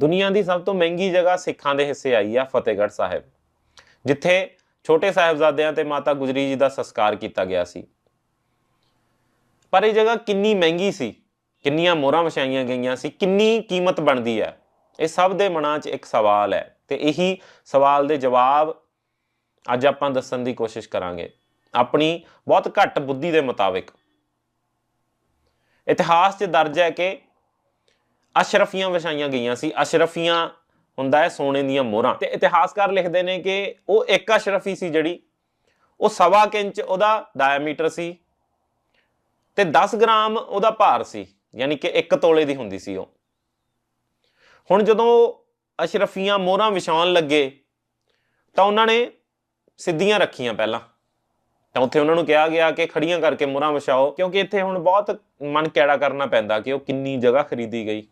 ਦੁਨੀਆ ਦੀ ਸਭ ਤੋਂ ਮਹਿੰਗੀ ਜਗ੍ਹਾ ਸਿੱਖਾਂ ਦੇ ਹਿੱਸੇ ਆਈ ਆ, ਫਤਿਹਗੜ੍ਹ ਸਾਹਿਬ। ਜਿੱਥੇ ਛੋਟੇ ਸਾਹਿਬਜ਼ਾਦਿਆਂ ਤੇ ਮਾਤਾ ਗੁਜਰੀ ਜੀ ਦਾ ਸੰਸਕਾਰ ਕੀਤਾ ਗਿਆ ਸੀ। ਪਰ ਇਹ ਜਗ੍ਹਾ ਕਿੰਨੀ ਮਹਿੰਗੀ ਸੀ, ਕਿੰਨੀਆਂ ਮੋਹਰਾਂ ਵਿਛਾਈਆਂ ਗਈਆਂ ਸੀ, ਕਿੰਨੀ ਕੀਮਤ ਬਣਦੀ ਹੈ, ਇਹ ਸਭ ਦੇ ਮਨਾਂ 'ਚ ਇੱਕ ਸਵਾਲ ਹੈ ਤੇ ਇਹੀ ਸਵਾਲ ਦੇ ਜਵਾਬ ਅੱਜ ਆਪਾਂ ਦੱਸਣ ਦੀ ਕੋਸ਼ਿਸ਼ ਕਰਾਂਗੇ। ਆਪਣੀ ਬਹੁਤ ਘੱਟ ਬੁੱਧੀ ਦੇ ਮੁਤਾਬਿਕ। ਇਤਿਹਾਸ 'ਚ ਦਰਜ ਹੈ ਕਿ ਅਸ਼ਰਫੀਆਂ ਵਿਛਾਈਆਂ ਗਈਆਂ ਸੀ। ਅਸ਼ਰਫੀਆਂ ਹੁੰਦਾ ਹੈ ਸੋਨੇ ਦੀਆਂ ਮੋਹਰਾਂ। ਤੇ ਇਤਿਹਾਸਕਾਰ ਲਿਖਦੇ ਨੇ ਕਿ ਉਹ ਇੱਕ ਅਸ਼ਰਫੀ ਸੀ ਜਿਹੜੀ, ਉਹ ਸਵਾ ਕੁ ਇੰਚ ਉਹਦਾ ਡਾਇਆਮੀਟਰ ਸੀ ਤੇ 10 ਗ੍ਰਾਮ ਉਹਦਾ ਭਾਰ ਸੀ, ਯਾਨੀ ਕਿ 1 ਤੋਲੇ ਦੀ ਹੁੰਦੀ ਸੀ ਉਹ। ਹੁਣ ਜਦੋਂ ਅਸ਼ਰਫੀਆਂ ਮੋਹਰਾਂ ਵਿਛਾਉਣ ਲੱਗੇ ਤਾਂ ਉਹਨਾਂ ਨੇ ਸਿੱਧੀਆਂ ਰੱਖੀਆਂ ਪਹਿਲਾਂ। ਤਾਂ ਉੱਥੇ ਉਹਨਾਂ ਨੂੰ ਕਿਹਾ ਗਿਆ ਕਿ ਖੜੀਆਂ ਕਰਕੇ ਮੁਰਾਂ ਵਿਛਾਓ, ਕਿਉਂਕਿ ਇੱਥੇ ਹੁਣ ਬਹੁਤ ਮਨ ਕੈੜਾ ਕਰਨਾ ਪੈਂਦਾ ਕਿ ਉਹ ਕਿੰਨੀ ਜਗ੍ਹਾ ਖਰੀਦੀ ਗਈ।